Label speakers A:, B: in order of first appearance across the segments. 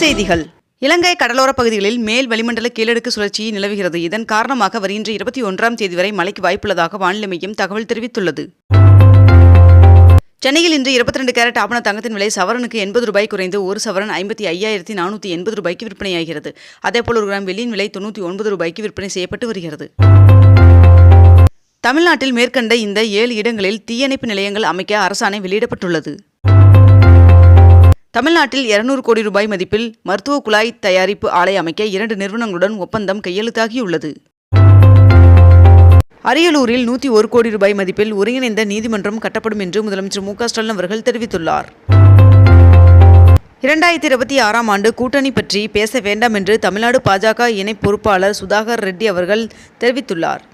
A: செய்திகள் இலங்கை கடலோர பகுதிகளில் மேல் வளிமண்டல கீழடுக்கு சுழற்சி நிலவுகிறது இதன் காரணமாக வருகின்ற இருபத்தி ஒன்றாம் தேதி வரை மழைக்கு வாய்ப்புள்ளதாக வானிலை மையம் தகவல் தெரிவித்துள்ளது சென்னையில் இன்று இருபத்தி ரெண்டு கேரட் ஆபண தங்கத்தின் விலை சவரனுக்கு எண்பது ரூபாய் குறைந்து ஒரு சவரன் ஐம்பத்தி ஐயாயிரத்தி நானூற்றி எண்பது ரூபாய்க்கு விற்பனையாகிறது அதேபோல் ஒரு கிராம் வெள்ளியின் விலை தொண்ணூற்றி ஒன்பது ரூபாய்க்கு விற்பனை செய்யப்பட்டு வருகிறது தமிழ்நாட்டில் மேற்கண்ட இந்த ஏழு இடங்களில் தீயணைப்பு நிலையங்கள் அமைக்க அரசாணை வெளியிடப்பட்டுள்ளது தமிழ்நாட்டில் இருநூறு கோடி ரூபாய் மதிப்பில் மருத்துவ குழாய் தயாரிப்பு ஆலை அமைக்க இரண்டு நிறுவனங்களுடன் ஒப்பந்தம் கையெழுத்தாகியுள்ளது அரியலூரில் நூத்தி ஒரு கோடி ரூபாய் மதிப்பில் ஒருங்கிணைந்த நீதிமன்றம் கட்டப்படும் என்று முதலமைச்சர் மு ஸ்டாலின் அவர்கள் தெரிவித்துள்ளார் இரண்டாயிரத்தி இருபத்தி ஆறாம் ஆண்டு கூட்டணி பற்றி பேச வேண்டாம் என்று தமிழ்நாடு பாஜக இணை பொறுப்பாளர் சுதாகர் ரெட்டி அவர்கள் தெரிவித்துள்ளார்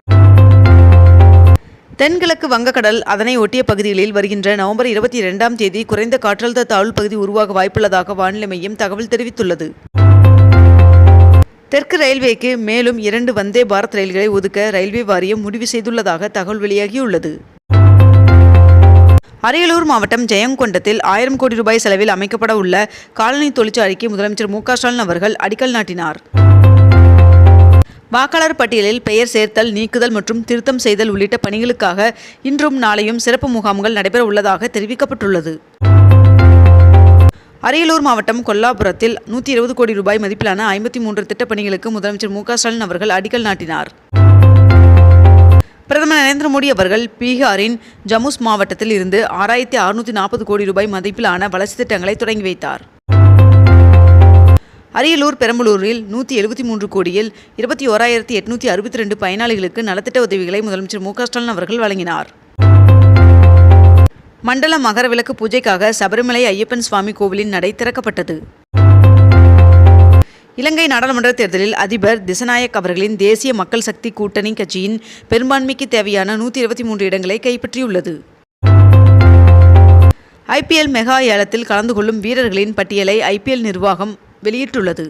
A: தென்கிழக்கு வங்கக்கடல் அதனை ஒட்டிய பகுதிகளில் வருகின்ற நவம்பர் இருபத்தி இரண்டாம் தேதி குறைந்த காற்றழுத்த தாழ்வு பகுதி உருவாக வாய்ப்புள்ளதாக வானிலை மையம் தகவல் தெரிவித்துள்ளது தெற்கு ரயில்வேக்கு மேலும் இரண்டு வந்தே பாரத் ரயில்களை ஒதுக்க ரயில்வே வாரியம் முடிவு செய்துள்ளதாக தகவல் வெளியாகியுள்ளது அரியலூர் மாவட்டம் ஜெயங்கொண்டத்தில் ஆயிரம் கோடி ரூபாய் செலவில் அமைக்கப்பட உள்ள காலனி தொழிற்சாலைக்கு முதலமைச்சர் மு ஸ்டாலின் அவர்கள் அடிக்கல் நாட்டினார் வாக்காளர் பட்டியலில் பெயர் சேர்த்தல் நீக்குதல் மற்றும் திருத்தம் செய்தல் உள்ளிட்ட பணிகளுக்காக இன்றும் நாளையும் சிறப்பு முகாம்கள் நடைபெற உள்ளதாக தெரிவிக்கப்பட்டுள்ளது அரியலூர் மாவட்டம் கொல்லாபுரத்தில் நூற்றி இருபது கோடி ரூபாய் மதிப்பிலான ஐம்பத்தி மூன்று திட்டப்பணிகளுக்கு முதலமைச்சர் மு ஸ்டாலின் அவர்கள் அடிக்கல் நாட்டினார் பிரதமர் நரேந்திர மோடி அவர்கள் பீகாரின் ஜமுஸ் மாவட்டத்தில் இருந்து ஆறாயிரத்தி அறுநூற்றி நாற்பது கோடி ரூபாய் மதிப்பிலான வளர்ச்சி திட்டங்களை தொடங்கி வைத்தார் அரியலூர் பெரம்பலூரில் நூற்றி எழுபத்தி மூன்று கோடியில் இருபத்தி ஓராயிரத்தி எட்நூற்றி அறுபத்தி ரெண்டு பயனாளிகளுக்கு நலத்திட்ட உதவிகளை முதலமைச்சர் மு ஸ்டாலின் அவர்கள் வழங்கினார் மண்டல மகர விளக்கு பூஜைக்காக சபரிமலை ஐயப்பன் சுவாமி கோவிலின் நடை திறக்கப்பட்டது இலங்கை நாடாளுமன்ற தேர்தலில் அதிபர் திசநாயக் அவர்களின் தேசிய மக்கள் சக்தி கூட்டணி கட்சியின் பெரும்பான்மைக்கு தேவையான நூற்றி இருபத்தி மூன்று இடங்களை கைப்பற்றியுள்ளது ஐபிஎல் மெகா ஏலத்தில் கலந்து கொள்ளும் வீரர்களின் பட்டியலை ஐபிஎல் நிர்வாகம் வெளியிட்டுள்ளது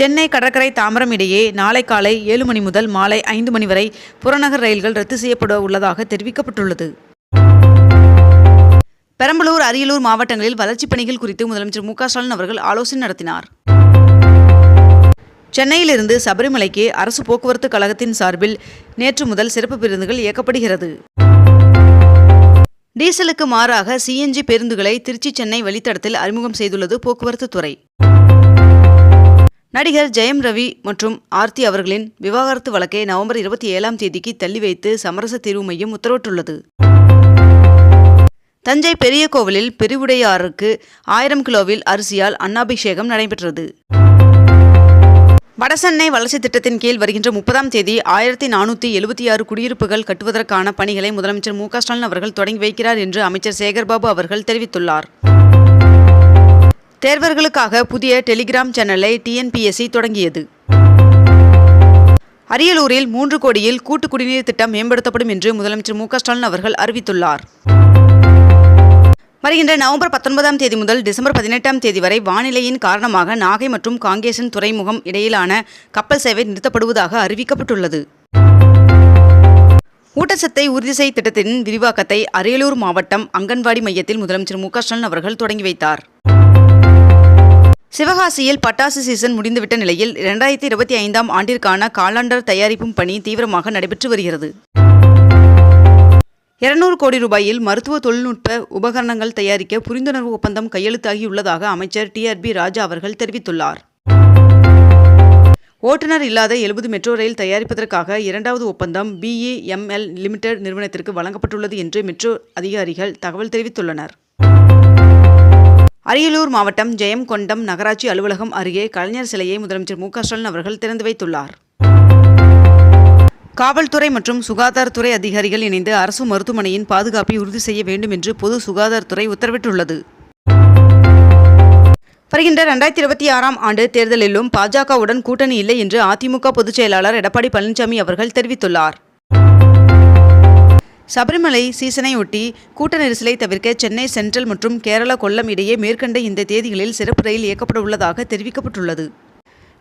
A: சென்னை கடற்கரை தாமரம் இடையே நாளை காலை ஏழு மணி முதல் மாலை ஐந்து மணி வரை புறநகர் ரயில்கள் ரத்து செய்யப்பட உள்ளதாக தெரிவிக்கப்பட்டுள்ளது பெரம்பலூர் அரியலூர் மாவட்டங்களில் வளர்ச்சிப் பணிகள் குறித்து முதலமைச்சர் மு ஸ்டாலின் அவர்கள் ஆலோசனை நடத்தினார் சென்னையிலிருந்து சபரிமலைக்கு அரசு போக்குவரத்து கழகத்தின் சார்பில் நேற்று முதல் சிறப்பு பேருந்துகள் இயக்கப்படுகிறது டீசலுக்கு மாறாக சிஎன்ஜி பேருந்துகளை திருச்சி சென்னை வழித்தடத்தில் அறிமுகம் செய்துள்ளது போக்குவரத்து துறை நடிகர் ஜெயம் ரவி மற்றும் ஆர்த்தி அவர்களின் விவாகரத்து வழக்கை நவம்பர் இருபத்தி ஏழாம் தேதிக்கு தள்ளி வைத்து சமரச தீர்வு மையம் உத்தரவிட்டுள்ளது தஞ்சை பெரிய கோவிலில் பெருவுடையாருக்கு ஆயிரம் கிலோவில் அரிசியால் அன்னாபிஷேகம் நடைபெற்றது வடசென்னை வளர்ச்சி திட்டத்தின் கீழ் வருகின்ற முப்பதாம் தேதி ஆயிரத்தி நானூற்றி எழுபத்தி ஆறு குடியிருப்புகள் கட்டுவதற்கான பணிகளை முதலமைச்சர் மு ஸ்டாலின் அவர்கள் தொடங்கி வைக்கிறார் என்று அமைச்சர் சேகர்பாபு அவர்கள் தெரிவித்துள்ளார் தேர்வர்களுக்காக புதிய டெலிகிராம் சேனலை டிஎன்பிஎஸ்சி தொடங்கியது அரியலூரில் மூன்று கோடியில் கூட்டு குடிநீர் திட்டம் மேம்படுத்தப்படும் என்று முதலமைச்சர் மு ஸ்டாலின் அவர்கள் அறிவித்துள்ளார் வருகின்ற நவம்பர் பத்தொன்பதாம் தேதி முதல் டிசம்பர் பதினெட்டாம் தேதி வரை வானிலையின் காரணமாக நாகை மற்றும் காங்கேசன் துறைமுகம் இடையிலான கப்பல் சேவை நிறுத்தப்படுவதாக அறிவிக்கப்பட்டுள்ளது ஊட்டச்சத்தை உறுதி செய் திட்டத்தின் விரிவாக்கத்தை அரியலூர் மாவட்டம் அங்கன்வாடி மையத்தில் முதலமைச்சர் மு ஸ்டாலின் அவர்கள் தொடங்கி வைத்தார் சிவகாசியில் பட்டாசு சீசன் முடிந்துவிட்ட நிலையில் இரண்டாயிரத்தி இருபத்தி ஐந்தாம் ஆண்டிற்கான காலாண்டர் தயாரிப்பும் பணி தீவிரமாக நடைபெற்று வருகிறது இருநூறு கோடி ரூபாயில் மருத்துவ தொழில்நுட்ப உபகரணங்கள் தயாரிக்க புரிந்துணர்வு ஒப்பந்தம் கையெழுத்தாகியுள்ளதாக அமைச்சர் டிஆர்பி ராஜா அவர்கள் தெரிவித்துள்ளார் ஓட்டுநர் இல்லாத எழுபது மெட்ரோ ரயில் தயாரிப்பதற்காக இரண்டாவது ஒப்பந்தம் பிஇஎம்எல் லிமிடெட் நிறுவனத்திற்கு வழங்கப்பட்டுள்ளது என்று மெட்ரோ அதிகாரிகள் தகவல் தெரிவித்துள்ளனர் அரியலூர் மாவட்டம் ஜெயம்கொண்டம் நகராட்சி அலுவலகம் அருகே கலைஞர் சிலையை முதலமைச்சர் மு அவர்கள் திறந்து வைத்துள்ளார் காவல்துறை மற்றும் சுகாதாரத்துறை அதிகாரிகள் இணைந்து அரசு மருத்துவமனையின் பாதுகாப்பை உறுதி செய்ய வேண்டும் என்று பொது சுகாதாரத்துறை உத்தரவிட்டுள்ளது வருகின்ற ரெண்டாயிரத்தி இருபத்தி ஆறாம் ஆண்டு தேர்தலிலும் பாஜகவுடன் கூட்டணி இல்லை என்று அதிமுக பொதுச் செயலாளர் எடப்பாடி பழனிசாமி அவர்கள் தெரிவித்துள்ளார் சபரிமலை சீசனையொட்டி கூட்ட நெரிசலை தவிர்க்க சென்னை சென்ட்ரல் மற்றும் கேரளா கொல்லம் இடையே மேற்கண்ட இந்த தேதிகளில் சிறப்பு ரயில் இயக்கப்பட உள்ளதாக தெரிவிக்கப்பட்டுள்ளது